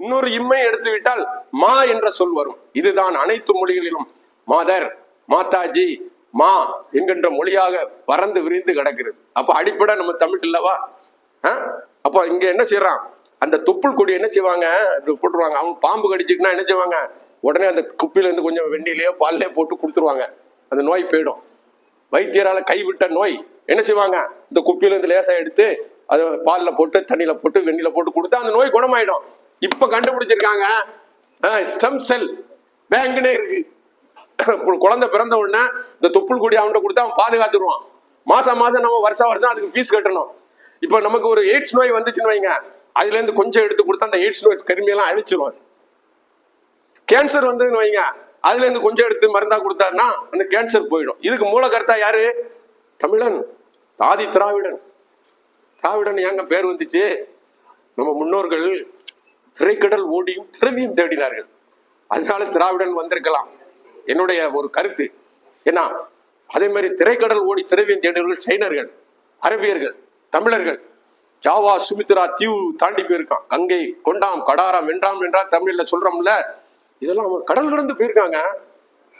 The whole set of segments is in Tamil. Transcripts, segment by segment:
இன்னொரு இம்மை எடுத்துவிட்டால் மா என்ற சொல் வரும். இதுதான் அனைத்து மொழிகளிலும் மாதர் மாதாஜி மா என்கின்ற மொழியாக பறந்து விரிந்து கிடக்கிறது. அப்ப அடிப்படை நம்ம தமிழ் இல்லவா? ஆ? அப்ப இங்க என்ன செய்யறான் அந்த தொப்புள் கொடி என்ன செய்வாங்க? போட்டுருவாங்க. அவங்க பாம்பு கடிச்சுட்டுனா என்ன செய்வாங்க? உடனே அந்த குப்பில இருந்து கொஞ்சம் வெந்நிலையோ பால்லையோ போட்டு கொடுத்துருவாங்க. அந்த நோய் போயிடும். வைத்தியரால கைவிட்ட நோய் என்ன செய்வாங்க? இந்த குப்பில இருந்து லேசா எடுத்து அதை பால்ல போட்டு தண்ணியில போட்டு வெண்ணில போட்டு கொடுத்தா அந்த நோய் குணமாயிடும். இப்ப கண்டுபிடிச்சிருக்காங்க. ஸ்டெம் செல் பேங்க்னே இருக்கு. இப்போ குழந்தை பிறந்த உடனே இந்த தொப்புள் கொடி அவன்கிட்ட கொடுத்தா அவன் பாதுகாத்துருவான். மாசம் மாசம் நம்ம வருஷம் வருஷம் அதுக்கு ஃபீஸ் கட்டணும். இப்போ நமக்கு ஒரு எய்ட்ஸ் நோய் வந்துச்சுன்னு வைங்க. அதுல இருந்து கொஞ்சம் எடுத்து கொடுத்தா அந்த எய்ட்ஸ் நோய் கருமையெல்லாம் அழிச்சிரும் கேன்சர் வந்ததுன்னு வைங்க. அதுல இருந்து கொஞ்சம் எடுத்து மருந்தா கொடுத்தாருன்னா அந்த கேன்சர் போயிடும். இதுக்கு மூல கருத்தா யாரு? தமிழன். தாதி திராவிடன். திராவிடன் ஏங்க பேர் வந்துச்சு? நம்ம முன்னோர்கள் திரைக்கடல் ஓடியும் திரவியும் தேடினார்கள். அதனால திராவிடன் வந்திருக்கலாம். என்னுடைய ஒரு கருத்து. ஏன்னா அதே மாதிரி திரைக்கடல் ஓடி திரவியம் தேடியவர்கள் சைனர்கள் அரபியர்கள் தமிழர்கள். ஜாவா சுமித்ரா தீவு தாண்டி போயிருக்கான். கங்கை கொண்டாம் கடாரம் வென்றாம் என்றால் தமிழ்ல சொல்றோம்ல இதெல்லாம் அவன் கடல் கடந்து போயிருக்காங்க.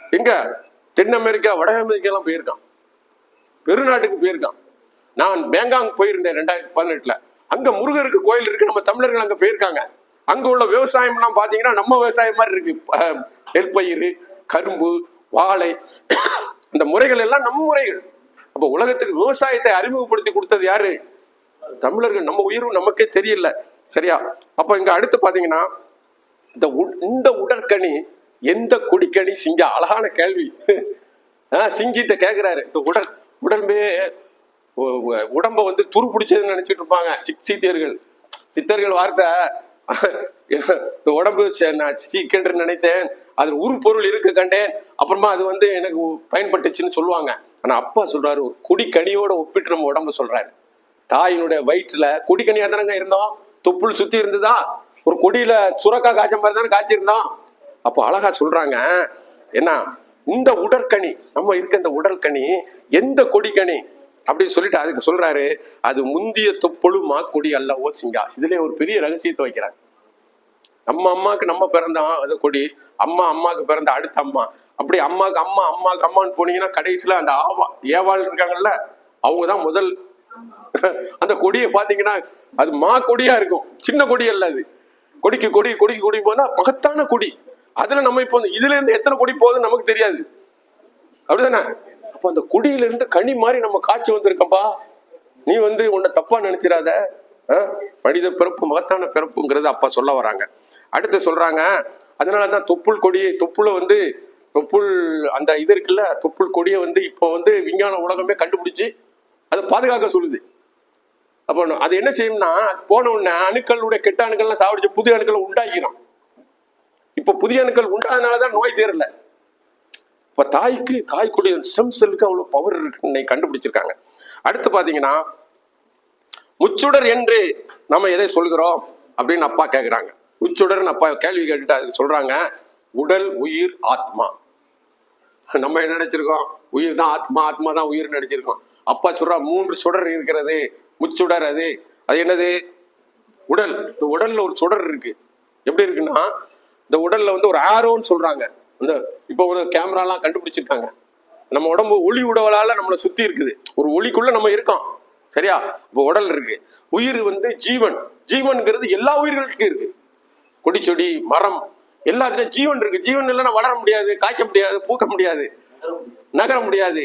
எங்க? தென் அமெரிக்கா வட அமெரிக்காலாம் போயிருக்கான். பெருநாட்டுக்கு போயிருக்கான். நான் பேங்காங் போயிருந்தேன் ரெண்டாயிரத்தி பதினெட்டுல. அங்க முருகருக்கு கோயில் இருக்கு. நம்ம தமிழர்கள் அங்க போயிருக்காங்க. அங்க உள்ள விவசாயம் எல்லாம் பாத்தீங்கன்னா நம்ம விவசாயம் மாதிரி இருக்கு. நெற்பயிர் கரும்பு வாழை அந்த முறைகள் எல்லாம் நம்ம முறைகள். அப்ப உலகத்துக்கு விவசாயத்தை அறிமுகப்படுத்தி கொடுத்தது யாரு? தமிழர்கள். நம்ம உயிரும் நமக்கே தெரியல. சரியா? அப்ப இங்க அடுத்து பாத்தீங்கன்னா இந்த இந்த உடற்கனி எந்த கொடிக்கனி சிங்க? அழகான கேள்வி. ஆஹ் சிங்கிட்ட கேக்குறாரு. இந்த உடல் உடம்பே உடம்ப வந்து துரு பிடிச்சதுன்னு நினைச்சிட்டு இருப்பாங்க. சிக் சித்தர்கள் வார்த்தை உடம்பு சே- நான் சீக்கென்று நினைத்தேன். அதில் உரு பொருள் இருக்கு கண்டேன். அப்புறமா அது வந்து எனக்கு பயன்பட்டுச்சுன்னு சொல்லுவாங்க. ஆனா அப்பா சொல்றாரு ஒரு குடிக்கனியோட ஒப்பிட்டு நம்ம உடம்பு சொல்றாரு. தாயினுடைய வயிற்றுல குடிக்கனியா தானங்க இருந்தோம். தொப்புள் சுத்தி இருந்ததா? ஒரு கொடியில சுரக்கா காய்ச்ச மாதிரி தானே காய்ச்சிருந்தோம். அப்போ அழகா சொல்றாங்க என்ன இந்த உடற்கனி நம்ம இருக்க இந்த உடற்கனி எந்த கொடிக்கனி? அப்படின்னு சொல்லிட்டு அதுக்கு சொல்றாரு. அது முந்திய தொப்புளுமா கொடி அல்ல ஓசிங்கா இதுல ஒரு பெரிய ரகசியத்தை வைக்கிறாங்க. நம்ம அம்மாவுக்கு நம்ம பிறந்த அது கொடி. அம்மா அம்மாவுக்கு பிறந்த அடுத்த அம்மா. அப்படி அம்மாக்கு அம்மா அம்மாக்கு அம்மான்னு போனீங்கன்னா கடைசியில அந்த ஆவா ஏவாள் இருக்காங்கல்ல அவங்க தான் முதல். அந்த கொடியை பாத்தீங்கன்னா அது மா கொடியா இருக்கும். சின்ன கொடி அல்ல அது. கொடிக்கு கொடி கொடிக்கு கொடி போதா மகத்தான கொடி. அதுல நம்ம இப்போ வந்து இதுல இருந்து எத்தனை கொடி போகுதுன்னு நமக்கு தெரியாது. அப்படிதானே? அப்ப அந்த குடியில இருந்து கனி மாதிரி நம்ம காய்ச்சி வந்திருக்கப்பா. நீ வந்து உன்னை தப்பா நினைச்சிடாத ஆ? மனித பிறப்பு மகத்தான பிறப்புங்கிறது அப்பா சொல்ல வராங்க. அடுத்து சொல்றாங்க அதனாலதான் தொப்புள் கொடியை தொப்புளை வந்து தொப்புள் அந்த இது இருக்குல்ல தொப்புள் கொடியை வந்து இப்போ வந்து விஞ்ஞான உலகமே கண்டுபிடிச்சு அதை பாதுகாக்க சொல்லுது. அப்போ அது என்ன செய்யும்னா போன உடனே அணுக்களுடைய கெட்ட அணுக்கள்லாம் சாவடிச்சு புதிய அணுக்களை உண்டாக்கிறோம் இப்போ புதிய அணுக்கள் உண்டாதனால தான் நோய் தேரல இப்போ தாய்க்கு தாய்க்குடைய ஸ்டெம் செல்லுக்கு அவ்வளோ பவர் இருக்குன்னு கண்டுபிடிச்சிருக்காங்க. அடுத்து பார்த்தீங்கன்னா முச்சுடர் என்று நம்ம எதை சொல்கிறோம் அப்படின்னு அப்பா கேட்குறாங்க உச்சுடர் அப்பா கேள்வி கேட்டுட்டு அதுக்கு சொல்றாங்க உடல் உயிர் ஆத்மா. நம்ம என்ன நினைச்சிருக்கோம்? உயிர் தான் ஆத்மா ஆத்மா தான் உயிர் நினைச்சிருக்கோம். அப்பா சொல்றா மூன்று சுடர் இருக்கிறது. முச்சுடர் அது. அது என்னது? உடல். இந்த உடல்ல ஒரு சுடர் இருக்கு. எப்படி இருக்குன்னா இந்த உடல்ல வந்து ஒரு ஆரோன்னு சொல்றாங்க. இந்த இப்போ ஒரு கேமராலாம் கண்டுபிடிச்சிருக்காங்க. நம்ம உடம்பு ஒளி உடவலால நம்மளை சுத்தி இருக்குது. ஒரு ஒளிக்குள்ள நம்ம இருக்கோம். சரியா? இப்போ உடல் இருக்கு. உயிர் வந்து ஜீவன். ஜீவன்கிறது எல்லா உயிர்களுக்கும் இருக்கு. கொடிச்சொடி மரம் எல்லாத்துலயும் ஜீவன் இருக்கு. ஜீவன் இல்லைன்னா வளர முடியாது காய்க்க முடியாது பூக்க முடியாது நகர முடியாது.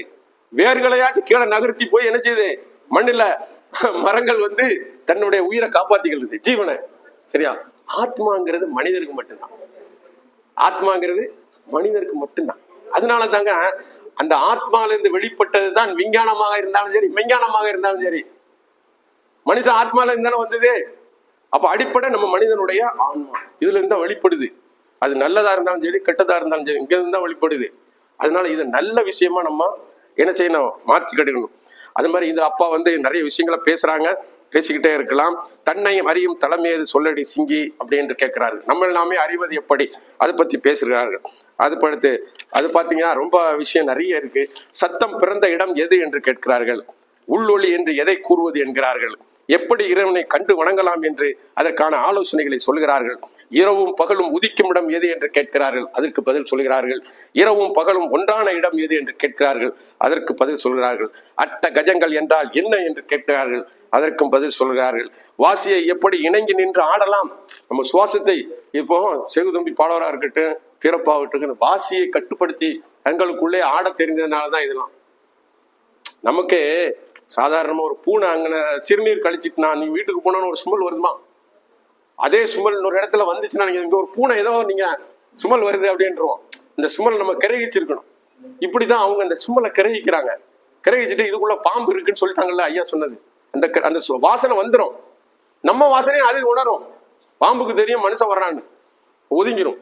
வேர்களையாச்சும் கீழே நகர்த்தி போய் என்ன செய்யுது மண்ணுல மரங்கள் வந்து தன்னுடைய உயிரை காப்பாத்திக்கிறது ஜீவனை. சரியா? ஆத்மாங்கிறது மனிதருக்கு மட்டும்தான். ஆத்மாங்கிறது மனிதருக்கு மட்டும்தான். அதனால தாங்க அந்த ஆத்மால இருந்து வெளிப்பட்டது தான் விஞ்ஞானமாக இருந்தாலும் சரி விஞ்ஞானமாக இருந்தாலும் சரி. மனுஷன் ஆத்மால இருந்தாலும் வந்தது? அப்ப அடிப்படை நம்ம மனிதனுடைய ஆன்மா. இதுல இருந்தா வெளிப்படுது அது நல்லதா இருந்தாலும் சரி கெட்டதா இருந்தாலும் சரி இங்க இருந்தா வெளிப்படுது அதனால இது நல்ல விஷயமா நம்ம என்ன செய்யணும்? மாத்தி கெடுக்கணும். அது மாதிரி இந்த அப்பா வந்து நிறைய விஷயங்களை பேசுறாங்க பேசிக்கிட்டே இருக்கலாம். தன்னையும் அறியும் தலைமையது சொல்லடி சிங்கி அப்படின்னு கேட்கிறாரு நம்ம எல்லாமே அறிவது எப்படி? அதை பத்தி பேசுகிறார்கள். அது படுத்து அது பார்த்தீங்கன்னா ரொம்ப விஷயம் நிறைய இருக்கு. சத்தம் பிறந்த இடம் எது என்று கேட்கிறார்கள். உள்ளொளி என்று எதை கூறுவது என்கிறார்கள். எப்படி இறைவனை கண்டு வணங்கலாம் என்று அதற்கான ஆலோசனைகளை சொல்கிறார்கள். இரவும் பகலும் உதிக்கும் இடம் எது என்று கேட்கிறார்கள். அதற்கு பதில் சொல்கிறார்கள். இரவும் பகலும் ஒன்றான இடம் எது என்று கேட்கிறார்கள். அதற்கு பதில் சொல்கிறார்கள். அட்ட கஜங்கள் என்றால் என்ன என்று கேட்கிறார்கள். அதற்கும் பதில் சொல்கிறார்கள். வாசியை எப்படி இணங்கி நின்று ஆடலாம்? நம்ம சுவாசத்தை இப்போ செகுதம்பி பாடவராக இருக்கட்டும் பிறப்பாகட்டும் வாசியை கட்டுப்படுத்தி தங்களுக்குள்ளே ஆட தெரிந்ததுனால தான் இதெல்லாம். நமக்கு சாதாரணமா ஒரு பூனை அங்கன சிறுநீர் கழிச்சிட்டுனா நீ வீட்டுக்கு போனோன்னு ஒரு சுமல் வருதுமா? அதே சுமல் இன்னொரு இடத்துல வந்துச்சுன்னா நீங்க இங்க ஒரு பூனை ஏதோ நீங்கள் சுமல் வருது அப்படின்றோம் இந்த சுமல் நம்ம கிரகிச்சிருக்கணும். இப்படிதான் அவங்க அந்த சுமலை கிரகிக்கிறாங்க. கிரகிச்சிட்டு இதுக்குள்ள பாம்பு இருக்குன்னு சொல்லிட்டாங்கல்ல ஐயா சொன்னது. அந்த க- அந்த வாசனை வந்துடும் நம்ம வாசனையும் அது உணரும். பாம்புக்கு தெரியும் மனுஷன் வர்றான்னு. ஒதுங்கிரும்.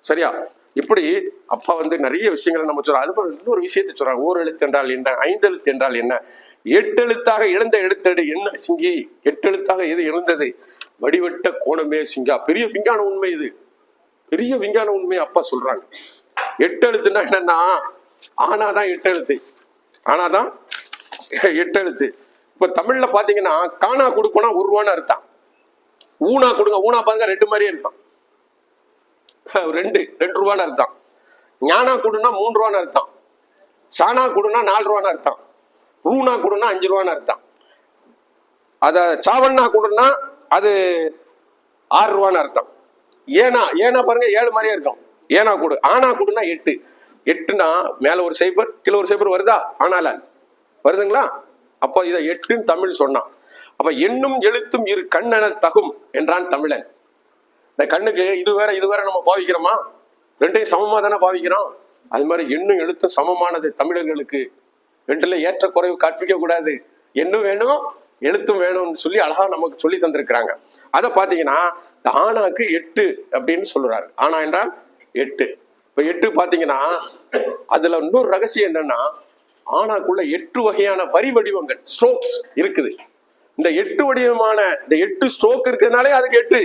சரியா? இப்படி அப்பா வந்து நிறைய விஷயங்களை நம்ம சொல்றோம் அது போல இன்னொரு விஷயத்த சொல்றாங்க ஓர் எழுத்து என்றால் என்ன? ஐந்து எழுத்து என்றால் என்ன? எட்டு எழுத்தாக இழந்த எழுத்தடு என்ன சிங்கி? எட்டெழுத்தாக எது இழந்தது வடிவட்ட கோணமே சிங்கா. பெரிய விஞ்ஞான உண்மை இது. பெரிய விஞ்ஞான உண்மை அப்பா சொல்றாங்க. எட்டெழுத்துனா என்னன்னா ஆனாதான் எட்டு எழுத்து ஆனாதான் எட்டு எழுத்து இப்ப தமிழ்ல பாத்தீங்கன்னா காணா கொடுப்போனா ஒரு ரூபான்னு அர்த்தம். ஊனா கொடுங்க. ஊனா பாருங்க ரெண்டு மாதிரியே இருப்பான் ரெண்டு ரெண்டு ரூபான்னு அர்த்தம். ஞானா கொடுன்னா மூணு ரூபான்னு அர்த்தம். சானா கொடுன்னா நாலு ரூபான்னு அர்த்தம். ரூனா கொடுனா அஞ்சு ரூபான்னு அர்த்தம். அத சாவண்ணா கொடுனா அது ஆறு ரூபான்னு அர்த்தம். ஏனா ஏனா பாருங்க ஏழு மாதிரியே இருக்கும். ஏனா கொடு ஆனா கொடுனா எட்டு. எட்டுனா மேல ஒரு சைபர் கீழே ஒரு சைபர் வருதா? ஆனால. வருதுங்களா? அப்போ இதை எட்டுன்னு தமிழ் சொன்னான். அப்ப எண்ணும் எழுத்தும் இரு கண்ணென தகும் என்றான் தமிழன். இந்த கண்ணுக்கு இது வேற இது வேற நம்ம பாவிக்கிறோமா? ரெண்டையும் சமமா தானே பாவிக்கிறோம்? அது மாதிரி எண்ணும் எழுத்தும் சமமானது தமிழர்களுக்கு. ரெண்டுல ஏற்ற குறைவு கற்பிக்க கூடாது. என்ன வேணும் எழுத்தும் வேணும்னு சொல்லி அழகா நமக்கு சொல்லி தந்திருக்கிறாங்க. அதை பாத்தீங்கன்னா ஆனாக்கு ஆணாக்கு எட்டு அப்படின்னு சொல்றாரு. ஆனா என்றால் எட்டு. இப்ப எட்டு பாத்தீங்கன்னா அதுல இன்னொரு ரகசியம் என்னன்னா ஆனாக்குள்ள எட்டு வகையான வரி வடிவங்கள் ஸ்ட்ரோக்ஸ் இருக்குது. இந்த எட்டு வடிவமான இந்த எட்டு ஸ்ட்ரோக் இருக்கிறதுனாலே அதுக்கு எட்டு.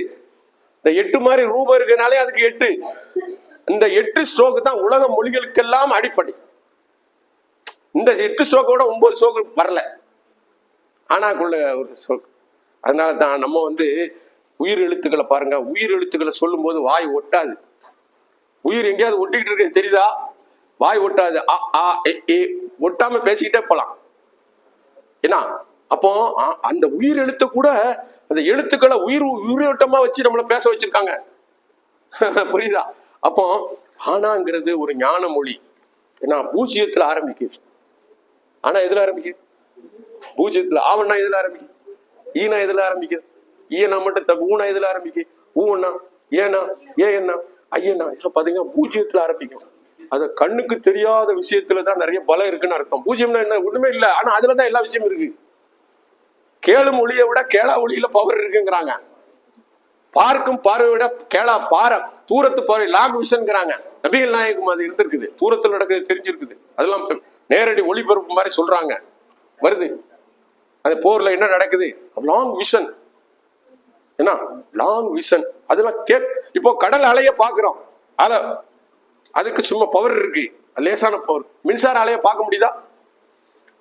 இந்த எட்டு மாதிரி ரூபம் இருக்கிறதுனாலே அதுக்கு எட்டு. இந்த எட்டு ஸ்ட்ரோக் தான் உலக மொழிகளுக்கெல்லாம் அடிப்படை. இந்த எட்டு ஸ்ட்ரோக்கோட ஒன்பது ஸ்ட்ரோக் வரல. ஆனாக்குள்ள ஒரு ஸ்ட்ரோக் அதனால தான் நம்ம வந்து உயிர் எழுத்துக்களை பாருங்க. உயிர் எழுத்துக்களை சொல்லும்போது வாய் ஒட்டாது. உயிர் எங்கேயாவது ஒட்டிக்கிட்டு இருக்கு தெரியுதா? வாய் ஒட்டாது. அ ஆ எ, ஏ. ஒட்டாம பேசிக்கிட்டே போலாம். என்ன அப்போ அந்த உயிர் எழுத்து கூட அந்த எழுத்துக்களை உயிர் உயிரோட்டமா வச்சு நம்மள பேச வச்சிருக்காங்க. புரியுதா? அப்போ ஆனாங்கிறது ஒரு ஞான மொழி ஏன்னா பூஜ்ஜியத்துல ஆரம்பிக்குது. ஆனா எதுல ஆரம்பிக்குது? பூஜ்ஜியத்துல. ஆவண்ணா எதுல ஆரம்பிக்குது? ஈனா எதுல ஆரம்பிக்குது? ஈனா மட்டும் தப்பு. ஊனா எதுல ஆரம்பிக்கு? ஊன்னா ஏனா ஏ என்ன ஐயனா இதெல்லாம் பாத்தீங்கன்னா பூஜ்ஜியத்துல ஆரம்பிக்கும். அது கண்ணுக்கு தெரியாத விஷயத்துலதான் நிறைய பலம் இருக்குன்னு அர்த்தம். பூஜ்ஜியம்னா என்ன? ஒண்ணுமே இல்ல. ஆனா அதுலதான் எல்லா விஷயமும் இருக்கு. கேளும் ஒளியை விட கேளா ஒளியில பவர் இருக்குங்கிறாங்க. பார்க்கும் பார்வை விட கேளா பார தூரத்து பார்வை லாங் விஷன்ங்கிறாங்க நபிகள் நாயகம் அது இருந்திருக்குது. தூரத்தில் நடக்குது தெரிஞ்சிருக்குது. அதெல்லாம் நேரடி ஒளிபரப்பு மாதிரி சொல்றாங்க. வருது. அந்த போர்ல என்ன நடக்குது? லாங் விஷன் என்ன? லாங் விஷன் அதெல்லாம் கே இப்போ கடல் அலைய பாக்குறோம் அத அதுக்கு சும்மா பவர் இருக்கு. லேசான பவர் மின்சார அலைய பார்க்க முடியுதா?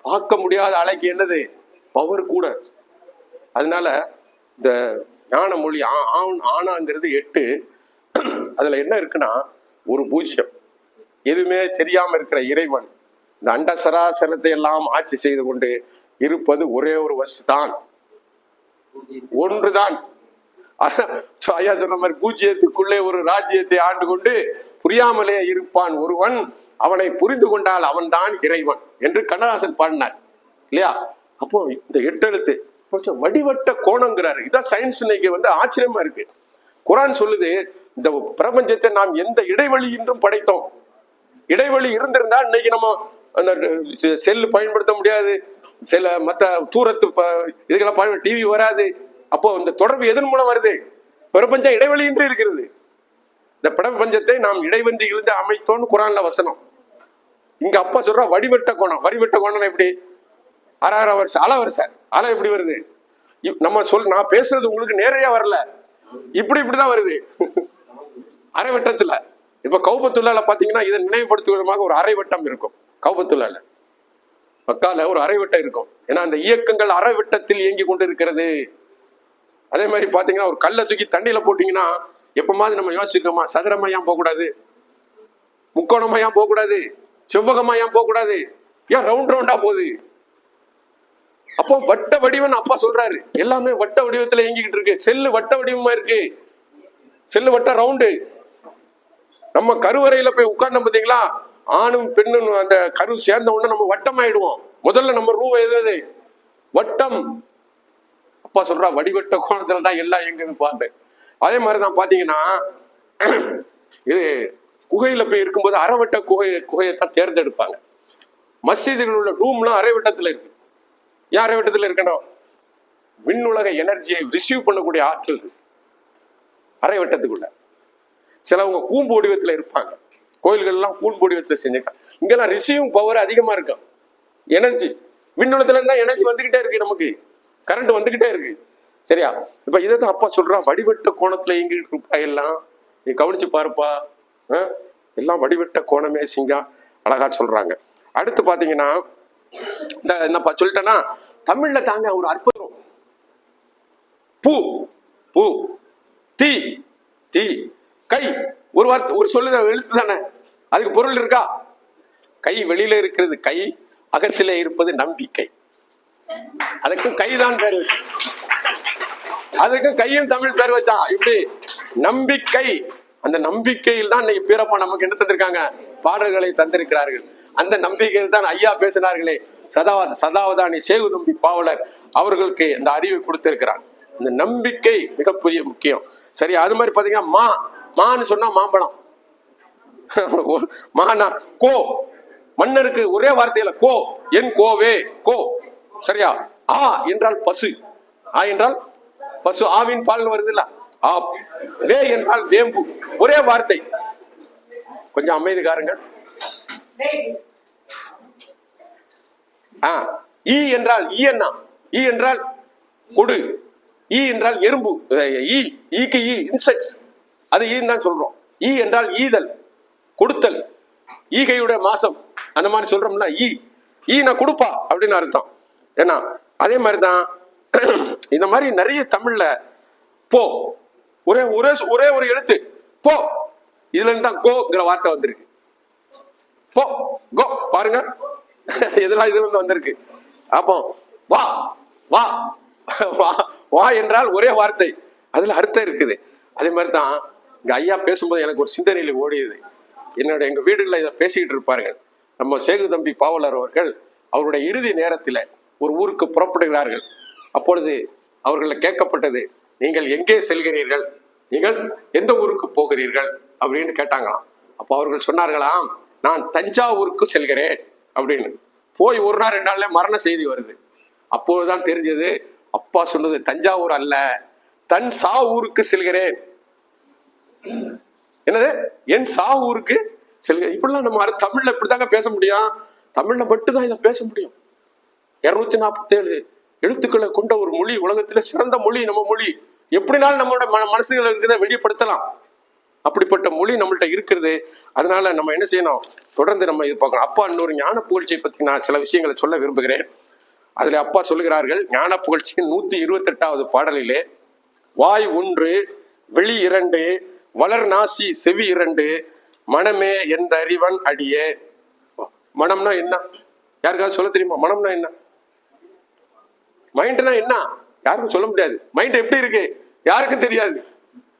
பார்க்க முடியாத அலைக்கு என்னது? பவர் கூட. அதனால இந்த ஞான மொழி ஆ- ஆனாங்கிறது எட்டு. அதுல என்ன இருக்குன்னா ஒரு பூஜ்யம். எதுவுமே தெரியாம இருக்கிற இறைவன். இந்த அண்ட சராசரத்தை எல்லாம் ஆட்சி செய்து கொண்டு இருப்பது ஒரே ஒரு வசு தான் ஒன்றுதான் ஐயா சொன்ன மாதிரி பூஜ்ஜியத்துக்குள்ளே ஒரு ராஜ்யத்தை ஆண்டு கொண்டு புரியாமலே இருப்பான் ஒருவன். அவனை புரிந்து கொண்டால் அவன்தான் இறைவன் என்று கண்ணதாசன் பாடினார். இல்லையா? அப்போ இந்த எட்டெழுத்து கொஞ்சம் வடிவட்ட கோணங்கிறாரு. இதான் சயின்ஸ் இன்னைக்கு வந்து ஆச்சரியமா இருக்கு. குரான் சொல்லுது இந்த பிரபஞ்சத்தை நாம் எந்த இடைவெளியின்றும் படைத்தோம். இடைவெளி இருந்திருந்தா இன்னைக்கு நம்ம அந்த செல்லு பயன்படுத்த முடியாது. சில மத்த தூரத்து இதுக்கெல்லாம் பயன்படுத்த டிவி வராது. அப்போ இந்த தொடர்பு எதன் மூலம் வருது? பிரபஞ்சம் இடைவெளியின்றி இருக்கிறது. இந்த பிரபஞ்சத்தை நாம் இடைவென்றி இருந்து அமைத்தோம்னு குரான்ல வசனம். இங்க அப்பா சொல்ற வடிவட்ட கோணம். வடிவட்ட கோணம் எப்படி? அரை வருஷம் அலை வருஷம் அலை எப்படி வருது? இப்- நம்ம சொல் நான் பேசுறது உங்களுக்கு நேரடியா வரல. இப்படி இப்படிதான் வருது. அரை வட்டத்துல. இப்ப கௌபத்துள்ள பாத்தீங்கன்னா இதை நினைவுபடுத்துவதமாக ஒரு அரை வட்டம் இருக்கும். கௌபத்துள்ளால மக்கால ஒரு அரைவட்டம் இருக்கும். ஏன்னா அந்த இயக்கங்கள் அரைவட்டத்தில் இயங்கி கொண்டு இருக்கிறது அதே மாதிரி பாத்தீங்கன்னா ஒரு கல்லை தூக்கி தண்ணியில போட்டீங்கன்னா எப்பமாவது நம்ம யோசிச்சிருக்கோமா சதுரமா ஏன் போகக்கூடாது. முக்கோணமா ஏன் போகக்கூடாது. செவ்வகமா ஏன் போகக்கூடாது. ஏன் ரவுண்ட் ரவுண்டா போகுது? அப்போ வட்ட வடிவம் அப்பா சொல்றாரு. எல்லாமே வட்ட வடிவத்துல இயங்கிக்கிட்டு இருக்கு. செல்லு வட்ட வடிவமா இருக்கு. செல்லு வட்ட ரவுண்டு நம்ம கருவறையில போய் உட்கார்ந்த பாத்தீங்களா? ஆணும் பெண்ணும் அந்த கரு சேர்ந்த உடனே நம்ம வட்டமாயிடுவோம். முதல்ல நம்ம ரூபா எது வட்டம். அப்பா சொல்றா வடிவட்ட கோணத்துல தான் எல்லாம் எங்குது பாரு அதே மாதிரிதான் பாத்தீங்கன்னா இது குகையில போய் இருக்கும்போது அரைவட்ட குகை குகையை தான் தேர்ந்தெடுப்பாங்க. மசிதிகள் உள்ள ரூம்லாம் அரைவட்டத்துல இருக்கு. ஏன் அரைவட்டத்துல இருக்கணும் விண்ணுலக எனர்ஜியை ரிசீவ் பண்ணக்கூடிய ஆற்றல் அரைவட்டத்துக்குள்ள. சிலவங்க கூம்பு வடிவத்துல இருப்பாங்க. கோயில்கள் எல்லாம் பொடி வச்சு செஞ்சிருக்காங்க இங்கெல்லாம் ரிசீவ் பவர் அதிகமா இருக்கும் எனர்ஜி. விண்ணுலத்துல இருந்தா எனர்ஜி வந்துகிட்டே இருக்கு நமக்கு. கரண்ட் வந்துகிட்டே இருக்கு. சரியா? இப்ப இதை தான் அப்பா சொல்றா வடிவெட்ட கோணத்துல எங்கிட்டு இருப்பா எல்லாம். நீ கவனிச்சு பாருப்பா. எல்லாம் வடிவட்ட கோணமே சிங்கா. அழகா சொல்றாங்க. அடுத்து பாத்தீங்கன்னா இந்த என்னப்பா சொல்லிட்டேன்னா தமிழ்ல தாங்க ஒரு அற்புதம். பூ. பூ. தீ. தீ. கை. ஒரு வார்த்தை ஒரு சொல்லுத எழுத்து தானே? அதுக்கு பொருள் இருக்கா? கை வெளியில இருக்கிறது கை அகத்திலே இருப்பது நம்பிக்கை. அதுக்கும் கைதான் பேர். வச்சு அதுக்கும் கையும் தமிழ் பேர் வச்சா இப்படி நம்பிக்கை. அந்த நம்பிக்கையில் தான் இன்னைக்கு பீரப்பா நமக்கு என்ன தந்திருக்காங்க? பாடல்களை தந்திருக்கிறார்கள். அந்த நம்பிக்கையில் தான் ஐயா பேசினார்களே சதா சதாவதானி சேகுதம்பி பாவலர் அவர்களுக்கு இந்த அறிவை கொடுத்திருக்கிறார். இந்த நம்பிக்கை மிகப்பெரிய முக்கியம். சரி அது மாதிரி பாத்தீங்கன்னா மா மான்னு சொன்னா மாம்பழம். மானா கோ. மன்னருக்கு ஒரே வார்த்தையில கோ. என் கோவே கோ. சரியா? ஆ என்றால் பசு. ஆ என்றால் பசு. ஆவின் பால் வருது இல்ல ஆ. வே என்றால் வேம்பு. ஒரே வார்த்தை. கொஞ்சம் அமைதிக்காரங்க ஆ. ஈ என்றால் ஈ என்ன ஈ என்றால் கொடு. ஈ என்றால் எறும்பு. ஈ ஈக்கு ஈ இன்செக்ட்ஸ். அது ஈன்னு தான் சொல்றோம். ஈ என்றால் ஈதல் கொடுத்தல். ஈகையுடைய மாசம். அந்த மாதிரி சொல்றோம்ல ஈ. ஈ நான் கொடுப்பா அப்படின்னு அர்த்தம். ஏன்னா அதே மாதிரி தான் இந்த மாதிரி நிறைய தமிழ்ல போ. ஒரே ஒரே ஒரே ஒரு எழுத்து. போ. இதுல இருந்து தான் கோங்கிற வார்த்தை வந்திருக்கு. போ. கோ. பாருங்க. இதெல்லாம் இதுல இருந்து வந்திருக்கு. அப்போ வா. வா. வா. வா என்றால் ஒரே வார்த்தை. அதுல அர்த்தம் இருக்குது. அதே மாதிரி தான் இங்கே ஐயா பேசும்போது எனக்கு ஒரு சிந்தனையில் ஓடியது. என்னோட எங்கள் வீடுகளில் இதை பேசிக்கிட்டு இருப்பார்கள். நம்ம சேகு தம்பி பாவலர் அவர்கள் அவருடைய இறுதி நேரத்தில் ஒரு ஊருக்கு புறப்படுகிறார்கள். அப்பொழுது அவர்களை கேட்கப்பட்டது நீங்கள் எங்கே செல்கிறீர்கள்? நீங்கள் எந்த ஊருக்கு போகிறீர்கள்? அப்படின்னு கேட்டாங்களாம். அப்போ அவர்கள் சொன்னார்களாம் நான் தஞ்சாவூருக்கு செல்கிறேன். அப்படின்னு. போய் ஒரு நாள் ரெண்டு நாள்ல மரண செய்தி வருது. அப்போதுதான் தெரிஞ்சது அப்பா சொன்னது தஞ்சாவூர் அல்ல தன் சா ஊருக்கு செல்கிறேன். என்னது? என் சா ஊருக்கு? செல்க இப்படிலாம் நம்ம தமிழ்ல இப்படிதாங்க பேச முடியும். தமிழ்ல மட்டும்தான் இதை பேச முடியும். இருநூத்தி நாற்பத்தி ஏழு எழுத்துக்களை கொண்ட ஒரு மொழி உலகத்துல சிறந்த மொழி நம்ம மொழி. எப்படினாலும் நம்மளோட மன இருக்கிறத வெளிப்படுத்தலாம். அப்படிப்பட்ட மொழி நம்மள்ட்ட இருக்கிறது. அதனால நம்ம என்ன செய்யணும்? தொடர்ந்து நம்ம இது பார்க்கணும். அப்பா இன்னொரு ஞான புகழ்ச்சியை பத்தி நான் சில விஷயங்களை சொல்ல விரும்புகிறேன். அதுல அப்பா சொல்லுகிறார்கள் ஞான புகழ்ச்சியின் நூத்தி இருபத்தி எட்டாவது பாடலிலே வாய் ஒன்று வெளி இரண்டு வளர் நாசி செவி இரண்டு மனமே எந்த அறிவன் அடியே. மனம்னா என்ன? யாருக்காவது சொல்ல தெரியுமா? மனம்னா என்ன? மைண்ட்னா என்ன? யாருக்கும் சொல்ல முடியாது. மைண்ட் எப்படி இருக்கு? யாருக்கும் தெரியாது.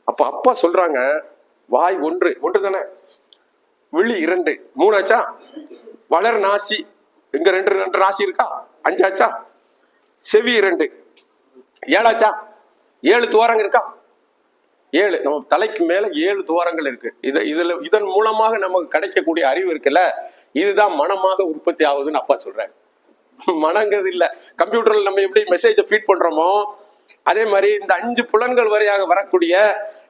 அப்ப அப்பா சொல்றாங்க வாய் ஒன்று ஒன்று தானே? விழி இரண்டு. மூணாச்சா வளர் நாசி. இங்க ரெண்டு ரெண்டு ராசி இருக்கா? அஞ்சாச்சா? செவி இரண்டு. ஏழாச்சா? ஏழு துவாரங்க இருக்கா? ஏழு நம்ம தலைக்கு மேல ஏழு துவாரங்கள் இருக்கு. இது இதுல இதன் மூலமாக நமக்கு கிடைக்கக்கூடிய அறிவு இருக்குல்ல? இதுதான் மனமாக உற்பத்தி ஆகுதுன்னு அப்பா சொல்றாரு. மனங்கிறது இல்ல. கம்ப்யூட்டர்ல நம்ம எப்படி மெசேஜை ஃபீட் பண்றோமோ அதே மாதிரி இந்த அஞ்சு புலன்கள் வரையாக வரக்கூடிய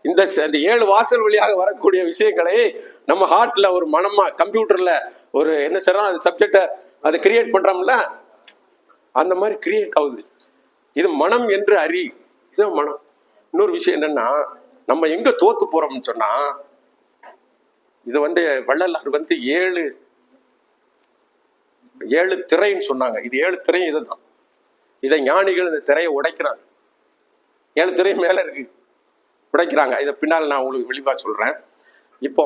இந்த இந்த ஏழு வாசல் வழியாக வரக்கூடிய விஷயங்களை நம்ம ஹார்ட்ல ஒரு மனமா கம்ப்யூட்டர்ல ஒரு என்ன சொல்றோம் அது சப்ஜெக்டை அதை கிரியேட் பண்றோம்ல? அந்த மாதிரி கிரியேட் ஆகுது. இது மனம் என்று அறி. இதுதான் மனம். இன்னொரு விஷயம் என்னன்னா நம்ம எங்க தோத்து போறோம்னு சொன்னா இது வந்து வள்ளலார் வந்து ஏழு ஏழு திரைன்னு சொன்னாங்க. இது ஏழு திரையும் இதுதான். இதை ஞானிகள் இந்த திரையை உடைக்கிறாங்க. ஏழு திரை மேல இருக்கு. உடைக்கிறாங்க. இதை பின்னால் நான் உங்களுக்கு வெளிப்பா சொல்றேன். இப்போ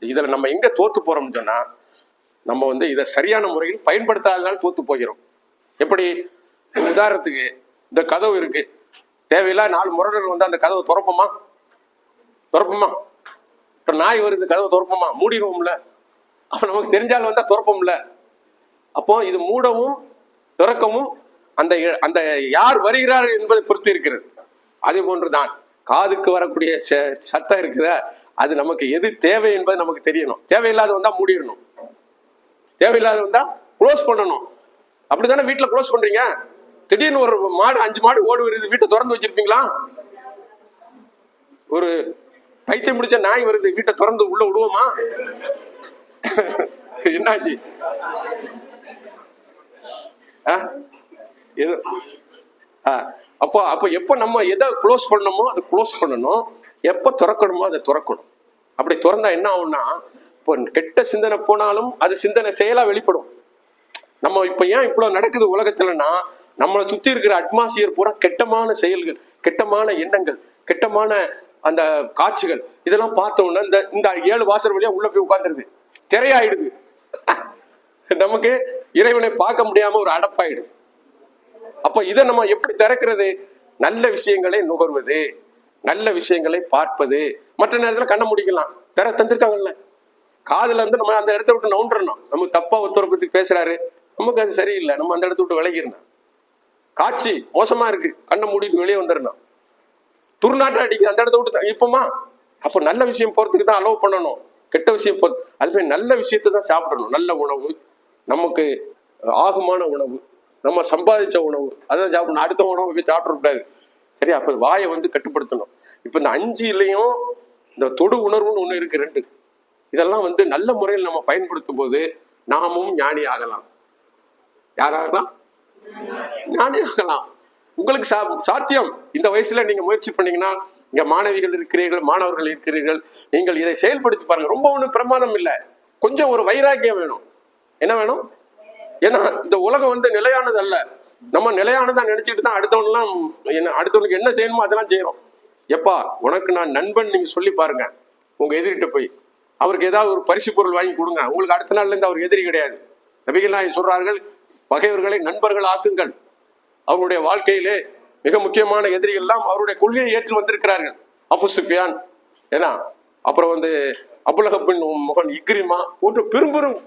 இதுல நம்ம எங்க தோத்து போறோம்னு சொன்னா நம்ம வந்து இதை சரியான முறையில் பயன்படுத்தாததால் தோத்து போகிறோம். எப்படி? உதாரணத்துக்கு இந்த கதவு இருக்கு. தேவையில்லா நாலு முரடர்கள் வந்து அந்த கதவை திறப்போமா? திறப்போமா? இப்போ நாய் வருது கதவை திறப்போமா? மூடிடுவோம்ல. அப்போ நமக்கு தெரிஞ்சால் வந்தால் திறப்போம்ல. அப்போ இது மூடவும் திறக்கவும் அந்த அந்த யார் வருகிறார் என்பதை பொறுத்து இருக்கிறது. அதே போன்றுதான். காதுக்கு வரக்கூடிய ச- சத்தம் இருக்குதா அது நமக்கு எது தேவை என்பது நமக்கு தெரியணும். தேவையில்லாத வந்தா மூடிடணும். தேவையில்லாத வந்தா க்ளோஸ் பண்ணணும். அப்படித்தானே வீட்டில் க்ளோஸ் பண்றீங்க? திடீர்னு ஒரு மாடு அஞ்சு மாடு ஓடு வருது வீட்டை திறந்து வச்சிருப்பீங்களா? ஒரு பைத்தியம் முடிச்ச நாய் வருது வீட்டை திறந்து உள்ள விடுவோமா? என்னாச்சு? அப்போ அப்போ எப்போ நம்ம எதை க்ளோஸ் பண்ணணுமோ அதை க்ளோஸ் பண்ணணும். எப்போ திறக்கணுமோ அதை திறக்கணும். அப்படி திறந்தா என்ன ஆகும்னா இப்போ கெட்ட சிந்தனை போனாலும் அது சிந்தனை செயலா வெளிப்படும். நம்ம இப்ப ஏன் இவ்வளவு நடக்குது உலகத்துலன்னா நம்மளை சுத்தி இருக்கிற அட்மாஸ்பியர் பூரா கெட்டமான செயல்கள் கெட்டமான எண்ணங்கள் கெட்டமான அந்த காட்சிகள் இதெல்லாம் பார்த்த உடனே இந்த இந்த ஏழு வாசல் வழியா உள்ள போய் உட்கார்ந்துருது. திரையாயிடுது. நமக்கு இறைவனை பார்க்க முடியாம ஒரு அடப்பாயிடுது. அப்ப இதை நம்ம எப்படி திறக்கிறது? நல்ல விஷயங்களை நுகர்வது நல்ல விஷயங்களை பார்ப்பது. மற்ற நேரத்துல கண்ண முடிக்கலாம். திற தந்திருக்காங்கல்ல. காதுல இருந்து நம்ம அந்த இடத்த விட்டு நவுண்டுறணும் நமக்கு தப்பா ஒருத்தரை பேசுறாரு. நமக்கு அது சரியில்லை. நம்ம அந்த இடத்த விட்டு விலகிடணும். காட்சி மோசமா இருக்கு. கண்ணை மூடிட்டு வெளியே வந்துடணும். துர்நாற்றம் அடிக்குது. அந்த இடத்த விட்டு இப்போமா அப்போ நல்ல விஷயம் போறதுக்கு தான் அலோவ் பண்ணணும். கெட்ட விஷயம் போ அது மாதிரி நல்ல விஷயத்தை தான் சாப்பிடணும். நல்ல உணவு நமக்கு ஆகுமான உணவு நம்ம சம்பாதிச்ச உணவு அதான் சாப்பிடணும். அடுத்த உணவு போய் சாப்பிடக்கூடாது. சரியா? அப்ப வாயை வந்து கட்டுப்படுத்தணும். இப்போ இந்த அஞ்சுலயும் இந்த தொடு உணர்வுன்னு ஒண்ணு இருக்கு ரெண்டு. இதெல்லாம் வந்து நல்ல முறையில் நம்ம பயன்படுத்தும் போது நாமும் ஞானி ஆகலாம் யாராகலாம் ஞானி ஆகலாம் உங்களுக்கு சா- சாத்தியம். இந்த வயசுல நீங்க முயற்சி பண்ணீங்கன்னா இங்க மாணவிகள் இருக்கிறீர்கள் மாணவர்கள் இருக்கிறீர்கள். நீங்கள் இதை செயல்படுத்தி பாருங்க. ரொம்ப ஒண்ணும் பிரமாதம் இல்லை. கொஞ்சம் ஒரு வைராக்கியம் வேணும். என்ன வேணும்? ஏன்னா இந்த உலகம் வந்து நிலையானது அல்ல நம்ம நிலையானதா நினைச்சிட்டு தான் அடுத்தவன்லாம் என்ன அடுத்தவனுக்கு என்ன செய்யணுமோ அதெல்லாம் செய்யறோம். எப்பா உனக்கு நான் நண்பன் நீங்க சொல்லி பாருங்க. உங்க எதிரிட்ட போய். அவருக்கு ஏதாவது ஒரு பரிசு பொருள் வாங்கி கொடுங்க. உங்களுக்கு அடுத்த நாள்ல இருந்து அவர் எதிரி கிடையாது. நபிகள் நாயகம் சொல்றார்கள் பகைவர்களை நண்பர்கள் ஆக்குங்கள். அவருடைய வாழ்க்கையிலே மிக முக்கியமான எதிரிகள் எல்லாம் அவருடைய கொள்கையை ஏற்று வந்திருக்கிறார்கள். அபு சுஃபியான் ஏன்னா அப்புறம் வந்து அபுலகப்பின் மகன் இக்ரிமா போன்ற பெரும்பெரும்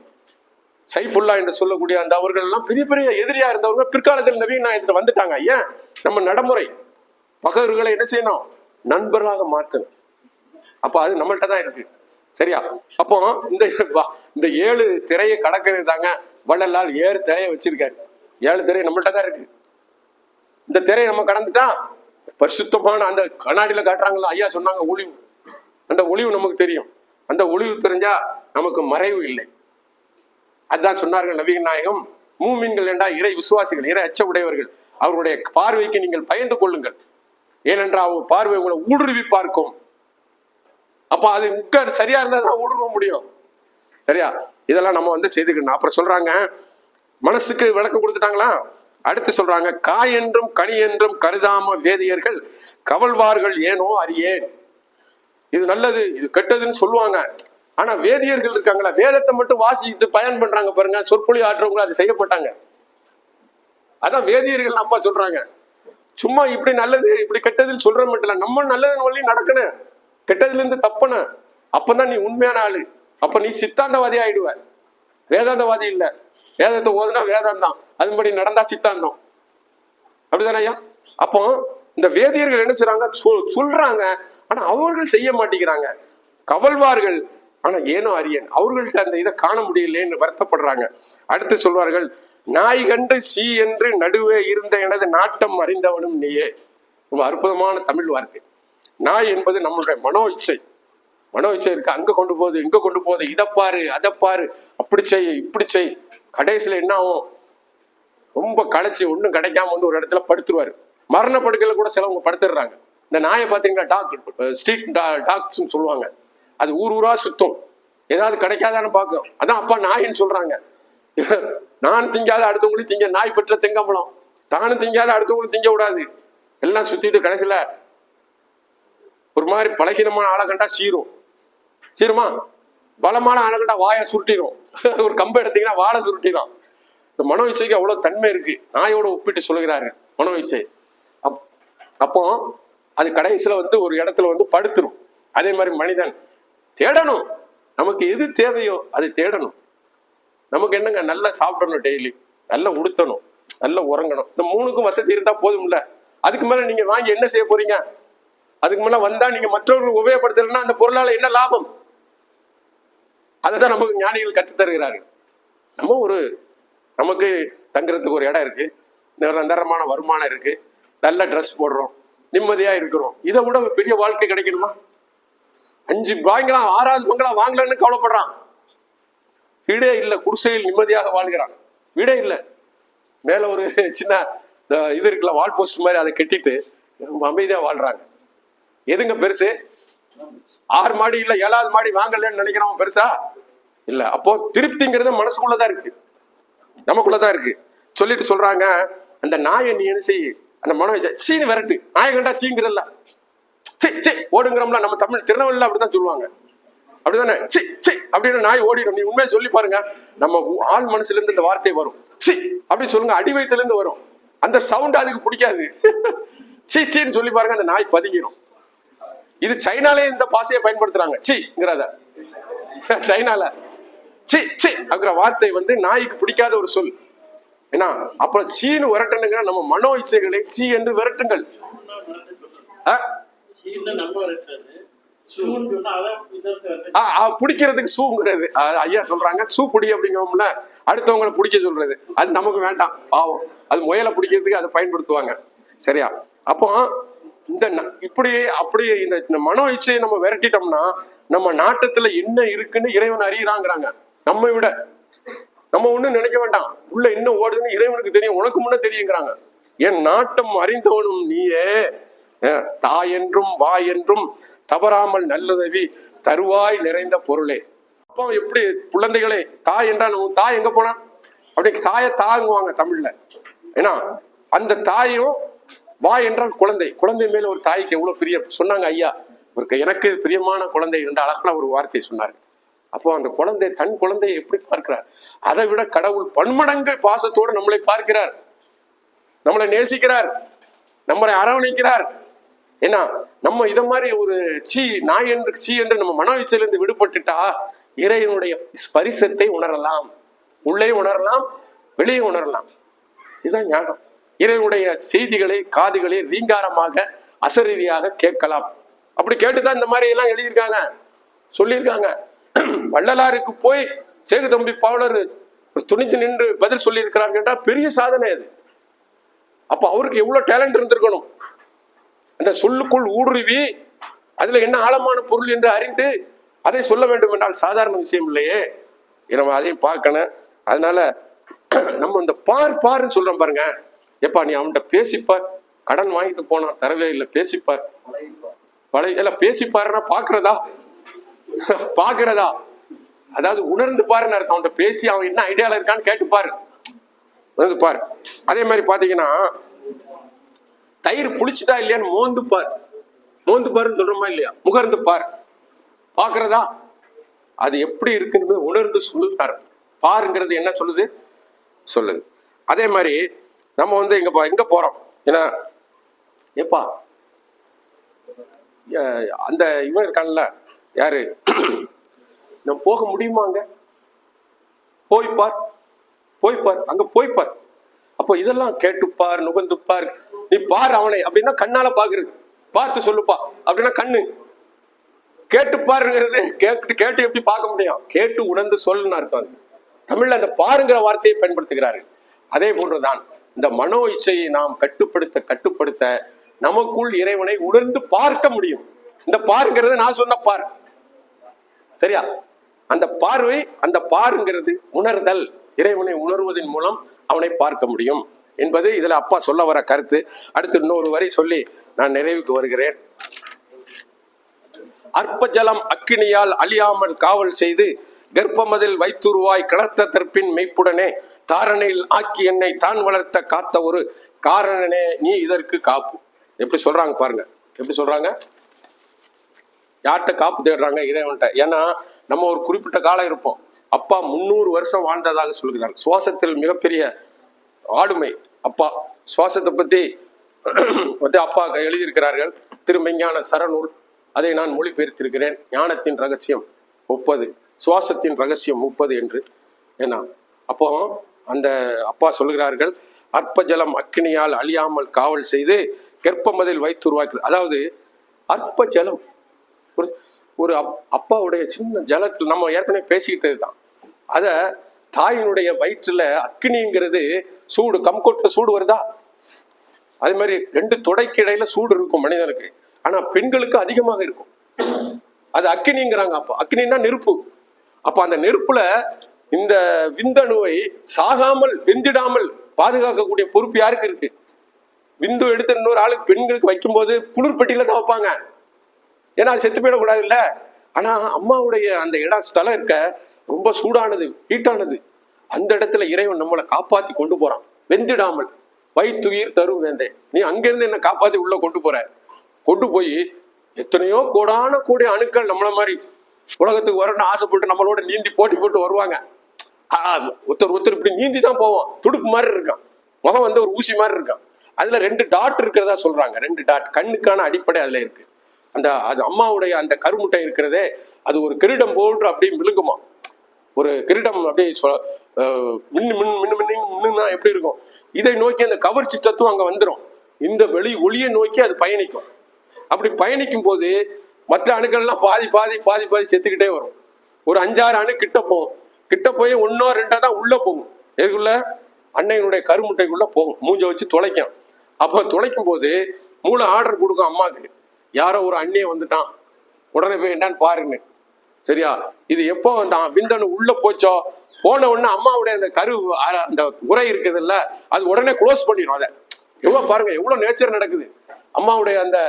சைஃபுல்லா என்று சொல்லக்கூடிய அந்த அவர்கள் எல்லாம் பெரிய பெரிய எதிரியா இருந்தவங்க பிற்காலத்தில் நவீன நாயகத்துல வந்துட்டாங்க. ஏன்? நம்ம நடைமுறை. பகைவர்களை என்ன செய்யணும்? நண்பர்களாக மாற்றணும். அப்போ அது நம்மள்ட்ட தான் இருக்கு. சரியா? அப்போ இந்த இந்த ஏழு திரையை கடக்கிறது தாங்க வள்ளலால் ஏழு திரையை வச்சிருக்காரு. ஏழு திரை நம்மள்கிட்ட தான் இருக்கு. இந்த திரையை நம்ம கடந்துட்டா பரிசுத்தமான அந்த கண்ணாடியில காட்டுறாங்களா ஐயா சொன்னாங்க ஒளிவு. அந்த ஒளிவு நமக்கு தெரியும். அந்த ஒளிவு தெரிஞ்சா நமக்கு மறைவு இல்லை. அதான் சொன்னார்கள் நவீன நாயகம் மூமின்கள் என்றா இறை விசுவாசிகள் இறை அச்ச உடையவர்கள். அவருடைய பார்வைக்கு நீங்கள் பயந்து கொள்ளுங்கள். ஏனென்றால் அவங்க பார்வை உங்களை ஊடுருவி பார்க்கும். அப்ப அது உட்கார் சரியா இருந்தா தான் ஊடுருவ முடியும். சரியா? இதெல்லாம் நம்ம வந்து செய்துக்கணும். அப்புறம் சொல்றாங்க மனசுக்கு விளக்கம் கொடுத்துட்டாங்களா? அடுத்து சொல்றாங்க காய் என்றும் கனி என்றும் கருதாம வேதியர்கள் கவல்வார்கள் ஏனோ அறியேன். இது நல்லது இது கெட்டதுன்னு சொல்லுவாங்க. ஆனா வேதியர்கள் இருக்காங்களா? வேதத்தை மட்டும் வாசிச்சுட்டு பயன் பண்றாங்க பாருங்க சொற்பொழி ஆற்றவங்க அது செய்யப்பட்டாங்க அதான் வேதியர்கள் அப்பா சொல்றாங்க. சும்மா இப்படி நல்லது இப்படி கெட்டதுன்னு சொல்ற மட்டும் இல்ல நம்ம நல்லது வழி நடக்கணும். கெட்டதுல இருந்து தப்பணும். அப்பதான் நீ உண்மையான ஆளு. அப்ப நீ சித்தாந்தவாதி ஆயிடுவ. வேதாந்தவாதி இல்ல. வேதத்தை ஓதுனா வேதாந்தம். அதுபடி நடந்தா சித்தாந்தம். அப்படிதானே ஐயா? அப்போ இந்த வேதியர்கள் என்ன செய்றாங்க? சொல்றாங்க. ஆனா அவர்கள் செய்ய மாட்டேங்கிறாங்க. கவல்வார்கள். ஆனா ஏனோ அரியன் அவர்கள்ட்ட அந்த இதை காண முடியலைன்னு வருத்தப்படுறாங்க. அடுத்து சொல்வார்கள் நாய் கண்டு சீ என்று நடுவே இருந்த எனது நாட்டம் அறிந்தவனும் நீயே. ரொம்ப அற்புதமான தமிழ் வார்த்தை. நாய் என்பது நம்மளுடைய மனோ இச்சை மனோ இச்சை இருக்கு அங்க கொண்டு போகுது இங்க கொண்டு போகுது இதை பாரு அதை பாரு அப்படி செய் இப்படி செய். கடைசியில என்ன ஆகும்? ரொம்ப களைச்சி ஒண்ணும் கிடைக்காம வந்து ஒரு இடத்துல படுத்துருவாரு. மரண படுக்கையில கூட சிலவங்க படுத்துடுறாங்க. இந்த நாயை பாத்தீங்கன்னா டாக் ஸ்ட்ரீட் டாக்ஸ்னு சொல்லுவாங்க. அது ஊர் ஊரா சுத்தும். ஏதாவது கிடைக்காதான்னு பார்க்கும். அதான் அப்பா நாயின்னு சொல்றாங்க. நான் திங்காத அடுத்தவங்களும் திங்க நாய் பெற்ற திங்கம்பளம் தானும் திங்காத அடுத்தவங்களும் திங்க விடாது. எல்லாம் சுத்திட்டு கடைசியில ஒரு மாதிரி பலகீனமான ஆளை கண்டா சீரும். சரிம்மா? பலமான ஆளை வாயை சுருட்டிடும் ஒரு கம்பை எடுத்தீங்கன்னா வாழை சுருட்டிடும் இந்த மனோ இச்சைக்கு அவ்வளவு தன்மை இருக்கு. நாயோட ஒப்பிட்டு சொல்லுகிறாரு மனோ இச்சை. அப் அப்போ அது கடைசியில வந்து ஒரு இடத்துல வந்து படுத்துரும். அதே மாதிரி மனிதன் தேடணும். நமக்கு எது தேவையோ அதை தேடணும். நமக்கு என்னங்க? நல்லா சாப்பிடணும் டெய்லி நல்லா உடுத்தணும். நல்லா உறங்கணும். இந்த மூணுக்கும் வசதி இருந்தா போதும்ல. அதுக்கு மேல நீங்க வாங்கி என்ன செய்ய போறீங்க? அதுக்கு மேல வந்தா நீங்க மற்றவர்களுக்கு உபயோகப்படுத்தலைன்னா அந்த பொருளால என்ன லாபம்? அதை தான் நமக்கு ஞானிகள் கற்றுத்தருகிறார்கள் நம்ம ஒரு நமக்கு தங்குறதுக்கு ஒரு இடம் இருக்கு. நிரந்தரமான வருமானம் இருக்கு. நல்ல ட்ரெஸ் போடுறோம். நிம்மதியா இருக்கிறோம். இதை விட ஒரு பெரிய வாழ்க்கை கிடைக்கணுமா? அஞ்சு வாங்கலாம் ஆறாவது பங்களா வாங்கலன்னு கவலைப்படுறான். வீடே இல்லை குடிசையில் நிம்மதியாக வாழ்கிறான். வீடே இல்லை. மேல ஒரு சின்ன இது இருக்குல்ல வால் போஸ்ட் மாதிரி அதை கட்டிட்டு ரொம்ப அமைதியா வாழ்றாங்க. எதுங்க பெருசு? ஆறு மாடி இல்ல ஏழாவது மாடி வாங்கலன்னு நினைக்கிறவன் பெருசா? இல்ல அப்போ திருப்திங்கிறது மனசுக்குள்ளதான் இருக்கு. நமக்குள்ளதான் இருக்கு. சொல்லிட்டு சொல்றாங்க அந்த நாயை நீ என்ன செய்? அந்த மனோ சீனு விரட்டு. நாயை கண்டா சீங்கிறல்ல. சி சி ஓடுங்கிறோம்ல நம்ம தமிழ் திருநெல்வேலியில் அப்படிதான் சொல்லுவாங்க. அப்படிதானே? சி சி அப்படின்னு நாய் ஓடிடும். நீ உண்மையை சொல்லி பாருங்க நம்ம ஆள் மனசுல இருந்து இந்த வார்த்தை வரும். சி அப்படின்னு சொல்லுங்க அடி வயித்துல இருந்து வரும். அந்த சவுண்ட் அதுக்கு பிடிக்காது. சி சின்னு சொல்லி பாருங்க அந்த நாய் பதுங்கிடும் இது சைனாலே இந்த பாசையை பயன்படுத்துறாங்க. சிங்கிறத சைனால. சி சி அப்படிங்கிற வார்த்தை வந்து நாய்க்கு பிடிக்காத ஒரு சொல். ஏன்னா அப்புறம் சீனு விரட்டணுங்கிற நம்ம மனோ இச்சைகளை சீ என்று விரட்டுங்கள். ஆ, பிடிக்கிறதுக்கு சூங்கிறது. ஐயா சொல்றாங்க சூ பிடி அப்படிங்கிறோம்ல அடுத்தவங்களை பிடிக்க சொல்றது. அது நமக்கு வேண்டாம் பாவம். அது முயலை பிடிக்கிறதுக்கு அதை பயன்படுத்துவாங்க. சரியா? அப்போ இந்த இப்படியே இப்படி அப்படி இந்த இந்த மனோ இச்சையை நம்ம விரட்டிட்டோம்னா நம்ம நாட்டத்துல என்ன இருக்குன்னு இறைவன் அறியறாங்கிறாங்க. நம்ம விட. நம்ம ஒண்ணும் நினைக்க வேண்டாம். உள்ள என்ன ஓடுதுன்னு இறைவனுக்கு தெரியும். உனக்கு முன்ன தெரியுங்கிறாங்க. என் நாட்டம் அறிந்தவனும் நீயே. அஹ், தாய் என்றும் வா என்றும் தவறாமல் நல்லதவி தருவாய் நிறைந்த பொருளே. அப்போ எப்படி குழந்தைகளே தாய் என்றால் உன் தாய் எங்க போனா? அப்படி தாயை தாங்குவாங்க தமிழ்ல. ஏன்னா அந்த தாயும் வா என்றால் குழந்தை. குழந்தை மேல ஒரு தாய்க்கு எவ்வளவு பிரிய சொன்னாங்க ஐயா இவருக்கு எனக்கு பிரியமான குழந்தை என்ற அழகான ஒரு வார்த்தையை சொன்னார். அப்போ அந்த குழந்தை தன் குழந்தையை எப்படி பார்க்கிறார்? அதை விட கடவுள் பன்மடங்கு பாசத்தோடு நம்மளை பார்க்கிறார். நம்மளை நேசிக்கிறார். நம்மளை அரவணைக்கிறார். ஏன்னா நம்ம இதை மாதிரி ஒரு சீ நாய் என்று சீ என்று நம்ம மன விடுபட்டுட்டா இறைவனுடைய ஸ்பரிசத்தை உணரலாம். உள்ளே உணரலாம் வெளியே உணரலாம். இதுதான் ஞானம். இறைவனுடைய செய்திகளை காதுகளை ரீங்காரமாக அசரீரியாக கேட்கலாம். அப்படி கேட்டுதான் இந்த மாதிரி எல்லாம் எழுதியிருக்காங்க. சொல்லியிருக்காங்க. வள்ளலாருக்கு போய் சேகு தம்பி பாவலர் துணிந்து நின்று பதில் சொல்லியிருக்கிறார் கேட்டா பெரிய சாதனை அது. அப்ப அவருக்கு எவ்வளவு டேலண்ட் இருந்திருக்கணும். அந்த சொல்லுக்குள் ஊடுருவி அதுல என்ன ஆழமான பொருள் என்று அறிந்து அதை சொல்ல வேண்டும் என்றால் சாதாரண விஷயம் இல்லையே. நம்ம அதையும் பார்க்கணும். அதனால நம்ம இந்த பார் பாருன்னு சொல்றோம் பாருங்க. எப்பா நீ அவன்கிட்ட பேசிப்பார். கடன் வாங்கிட்டு போனா தரவே இல்லை பேசிப்பார். பழைய இல்ல பேசிப்பாருன்னா பாக்குறதா? பாக்குறதா? அதாவது உணர்ந்து பாருன்னு அர்த்தம். அவன்கிட்ட பேசி அவன் என்ன ஐடியால இருக்கான்னு கேட்டு பாரு. உணர்ந்து பாரு. அதே மாதிரி பாத்தீங்கன்னா தயிர் புளிச்சுதா இல்லையான்னு மோந்து பார். மோந்து பாருன்னு சொல்றோமா இல்லையா? முகர்ந்து பார். பாக்குறதா? அது எப்படி இருக்குன்னு உணர்ந்து சொல்லுறாரு பாருங்கிறது என்ன சொல்லுது? சொல்லுது. அதே மாதிரி நம்ம வந்து இங்க போ- எங்க போறோம். ஏன்னா ஏப்பா? அஹ் அந்த இவன் இருக்கான்ல யாரு? நம்ம போக முடியுமாங்க போய் பார் போய் பார் அங்க போய் பார். அப்போ இதெல்லாம் கேட்டுப்பார் நுகர்ந்துப்பார் நீ பார் அவனை அப்படின்னா கண்ணால பாக்குறது. பார்த்து சொல்லுப்பா அப்படின்னா கண்ணு. கேட்டு பாருங்கிறது கேட்டு கேட்டு எப்படி பார்க்க முடியும்? கேட்டு உணர்ந்து சொல்லுன்னு அர்த்தம் தமிழ்ல அந்த பாருங்கிற வார்த்தையை பயன்படுத்துகிறாரு. அதே போன்றுதான். இந்த மனோ இச்சையை நாம் கட்டுப்படுத்த கட்டுப்படுத்த நமக்குள் இறைவனை உணர்ந்து பார்க்க முடியும். இந்த பாருங்கிறது நான் சொன்ன பார். சரியா? அந்த பார்வை அந்த பாருங்கிறது உணர்தல். இறைவனை உணர்வதன் மூலம் அவனை பார்க்க முடியும். என்பது இதுல அப்பா சொல்ல வர கருத்து. அடுத்து இன்னொரு வரை சொல்லி நான் நிறைவுக்கு வருகிறேன். அற்ப ஜலம் அக்கினியால் அழியாமல் காவல் செய்து கர்ப்பமதில் வைத்துருவாய் கடத்த தற்பின் மெய்ப்புடனே தாரணையில் ஆக்கி என்னை தான் வளர்த்த காத்த ஒரு காரணனே நீ இதற்கு காப்பு. எப்படி சொல்றாங்க பாருங்க. எப்படி சொல்றாங்க? யார்கிட்ட காப்பு தேடுறாங்க? இறைவன்ட்ட ஏன்னா நம்ம ஒரு குறிப்பிட்ட காலம் இருப்போம். அப்பா முந்நூறு வருஷம் வாழ்ந்ததாக சொல்கிறார் சுவாசத்தில் மிகப்பெரிய ஆளுமை அப்பா. சுவாசத்தை பத்தி வந்து அப்பா எழுதியிருக்கிறார்கள். திருமெஞ்ஞான சரநூல் அதை நான் மொழிபெயர்த்திருக்கிறேன். ஞானத்தின் ரகசியம் முப்பது சுவாசத்தின் ரகசியம் முப்பது என்று. ஏன்னா அப்போ அந்த அப்பா சொல்கிறார்கள் அற்பஜலம் அக்கினியால் அழியாமல் காவல் செய்து கெற்பமதில் வைத்து உருவாக்கி அதாவது அற்ப ஜலம் ஒரு ஒரு அப்- அப்பாவுடைய சின்ன ஜலத்தில் நம்ம ஏற்கனவே பேசிக்கிட்டது தான். அதை தாயினுடைய வயிற்றுல அக்கினிங்கிறது சூடு கம்கோட்டில் சூடு வருதா? அதே மாதிரி ரெண்டு தொடைக்கு இடையில சூடு இருக்கும் மனிதனுக்கு. ஆனா பெண்களுக்கு அதிகமாக இருக்கும். அது அக்கினிங்கிறாங்க அப்போ. அக்னின்னா நெருப்பு. அப்ப அந்த நெருப்புல இந்த விந்தணுவை சாகாமல் வெந்திடாமல் பாதுகாக்கக்கூடிய பொறுப்பு யாருக்கு இருக்கு? விந்து எடுத்து இன்னொரு ஆளுக்கு பெண்களுக்கு வைக்கும்போது குளிர்பெட்டியில தான் வைப்பாங்க. ஏன்னா அது செத்து போயிடக்கூடாது இல்ல ஆனா அம்மாவுடைய அந்த இடம் ஸ்தலம் இருக்க ரொம்ப சூடானது ஹீட்டானது. அந்த இடத்துல இறைவன் நம்மளை காப்பாத்தி கொண்டு போறான். வெந்திடாமல். வைத்துயிர் தரும் வேந்தே. நீ அங்கிருந்து என்ன காப்பாத்தி உள்ள கொண்டு போற. கொண்டு போய் எத்தனையோ கோடான கூடிய அணுக்கள் நம்மள மாதிரி உலகத்துக்கு வரணும்னு ஆசைப்பட்டு நம்மளோட நீந்தி போட்டி போட்டு வருவாங்க. ஒருத்தர் ஒருத்தர் இப்படி நீந்தி தான் போவோம். துடுப்பு மாதிரி இருக்கான். முகம் வந்து ஒரு ஊசி மாதிரி இருக்கான். அதுல ரெண்டு டாட் இருக்கிறதா சொல்றாங்க. ரெண்டு டாட் கண்ணுக்கான அடிப்படை அதுல இருக்கு. அந்த அது அம்மாவுடைய அந்த கருமுட்டை இருக்கிறதே அது ஒரு கிரீடம் போன்று அப்படியே விழுங்குமா? ஒரு கிரீடம் அப்படியே சொ- மின்னு மின்னு மின்னு மின்னு மின்னுனா எப்படி இருக்கும்? இதை நோக்கி அந்த கவர்ச்சி தத்துவம் அங்க வந்துடும் இந்த வெளி ஒளியை நோக்கி அது பயணிக்கும். அப்படி பயணிக்கும் போது மற்ற அணுக்கள்லாம் பாதி பாதி பாதி பாதி செத்துக்கிட்டே வரும். ஒரு அஞ்சாறு அணு கிட்ட போகும். கிட்ட போய் ஒன்னோ ரெண்டோ தான் உள்ள போகும். எதுக்குள்ள? அன்னையினுடைய கருமுட்டைக்குள்ள போகும். மூஞ்ச வச்சு துளைக்கும். அப்போ துளைக்கும் போது மூளை ஆர்டர் கொடுக்கும் அம்மாவுக்கு. யாரோ ஒரு அண்ணியை வந்துட்டான். உடனே போய் என்னன்னு பாருங்க சரியா? இது எப்போ அந்த விந்தணு உள்ள போச்சோ? போன உடனே அம்மாவுடைய அந்த கரு அந்த உரை இருக்குது இல்ல அது உடனே க்ளோஸ் பண்ணிடும் அதை. எவ்வளவு பாருங்க எவ்வளவு நேச்சர் நடக்குது. அம்மாவுடைய அந்த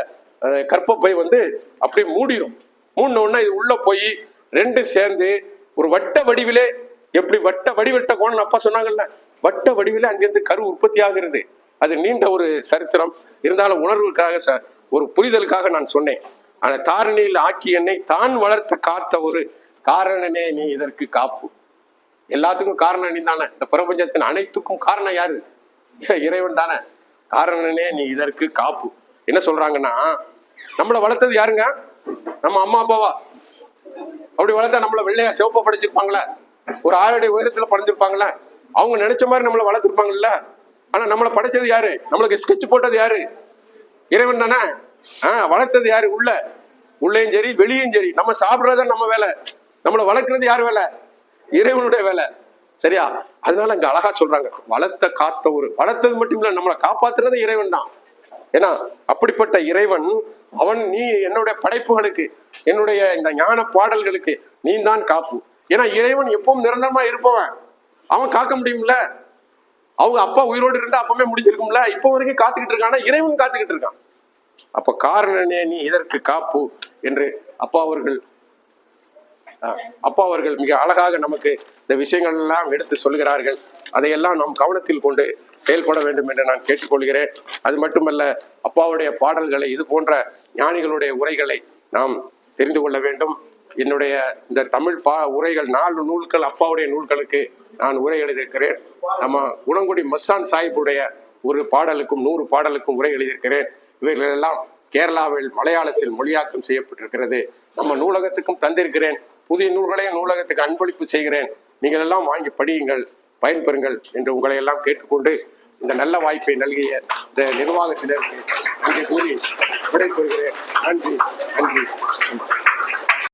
கற்பப்பை வந்து அப்படியே மூடிடும் மூடின உடனே இது உள்ள போய் ரெண்டு சேர்ந்து ஒரு வட்ட வடிவிலே எப்படி வட்ட வடிவட்ட கோணம் அப்பா சொன்னாங்கல்ல வட்ட வடிவிலே அங்கிருந்து கரு உற்பத்தி ஆகிறது. அது நீண்ட ஒரு சரித்திரம். இருந்தாலும் உணர்வுக்காக ச- ஒரு புரிதலுக்காக நான் சொன்னேன். ஆனால் தாரணியில் ஆக்கி என்னை தான் வளர்த்த காத்த ஒரு காரணனே நீ இதற்கு காப்பு. எல்லாத்துக்கும் காரணம் நீ தானே. இந்த பிரபஞ்சத்தின் அனைத்துக்கும் காரணம் யாரு? இறைவன் தானே. காரணனே நீ இதற்கு காப்பு. என்ன சொல்றாங்கன்னா நம்மளை வளர்த்தது யாருங்க? நம்ம அம்மா அப்பாவா? அப்படி வளர்த்தா நம்மள வெள்ளையா சிவப்பா படைச்சிருப்பாங்களே. ஒரு ஆளுடைய உயரத்துல படைஞ்சிருப்பாங்களே. அவங்க நினைச்ச மாதிரி நம்மளை வளர்த்திருப்பாங்கல்ல. ஆனா நம்மளை படைச்சது யாரு? நம்மளுக்கு ஸ்கெட்ச் போட்டது யாரு? இறைவன் தானே? ஆஹ் வளர்த்தது யாரு உள்ள? உள்ளேயும் சரி வெளியும் சரி. நம்ம சாப்பிடுறத நம்ம வேலை. நம்மளை வளர்க்கறது யார் வேலை? இறைவனுடைய வேலை. சரியா? அதனால அங்க அழகா சொல்றாங்க. வளர்த்த காத்த ஒரு வளர்த்தது மட்டும் இல்ல நம்மளை காப்பாத்துறது இறைவன் தான். ஏன்னா அப்படிப்பட்ட இறைவன் அவன் நீ என்னுடைய படைப்புகளுக்கு என்னுடைய இந்த ஞான பாடல்களுக்கு நீ தான் காப்பு. ஏன்னா இறைவன் எப்பவும் நிரந்தரமா இருப்பவன். அவன் காக்க முடியும்ல? அவங்க அப்பா உயிரோடு இருந்தா அப்பவே முடிஞ்சிருக்கும்ல? இப்போ வரைக்கும் காத்துக்கிட்டு இருக்கானா இறைவன் காத்துக்கிட்டு இருக்கான். அப்ப காரணனே நீ இதற்கு காப்பு என்று அப்பா அவர்கள் அப்பா அவர்கள் மிக அழகாக நமக்கு இந்த விஷயங்கள் எல்லாம் எடுத்து சொல்கிறார்கள் அதையெல்லாம் நாம் கவனத்தில் கொண்டு செயல்பட வேண்டும் என்று நான் கேட்டுக்கொள்கிறேன். அது மட்டுமல்ல அப்பாவுடைய பாடல்களை இது போன்ற ஞானிகளுடைய உரைகளை நாம் தெரிந்து கொள்ள வேண்டும். என்னுடைய இந்த தமிழ் பா உரைகள் நாலு நூல்கள் அப்பாவுடைய நூல்களுக்கு நான் உரை எழுதியிருக்கிறேன். நம்ம குணங்குடி மஸ்தான் சாஹிப்புடைய ஒரு பாடலுக்கும் நூறு பாடலுக்கும் உரை எழுதியிருக்கிறேன். இவைகளெல்லாம் கேரளாவில் மலையாளத்தில் மொழியாக்கம் செய்யப்பட்டிருக்கிறது. நம்ம நூலகத்துக்கும் தந்திருக்கிறேன். புதிய நூல்களையும் நூலகத்துக்கு அன்பளிப்பு செய்கிறேன். நீங்கள் எல்லாம் வாங்கி படியுங்கள். பயன்பெறுங்கள் என்று உங்களை எல்லாம் கேட்டுக்கொண்டு இந்த நல்ல வாய்ப்பை நல்கிய இந்த நிர்வாகத்தினருக்கு இங்கே கூறி விடைபெறுகிறேன். நன்றி நன்றி.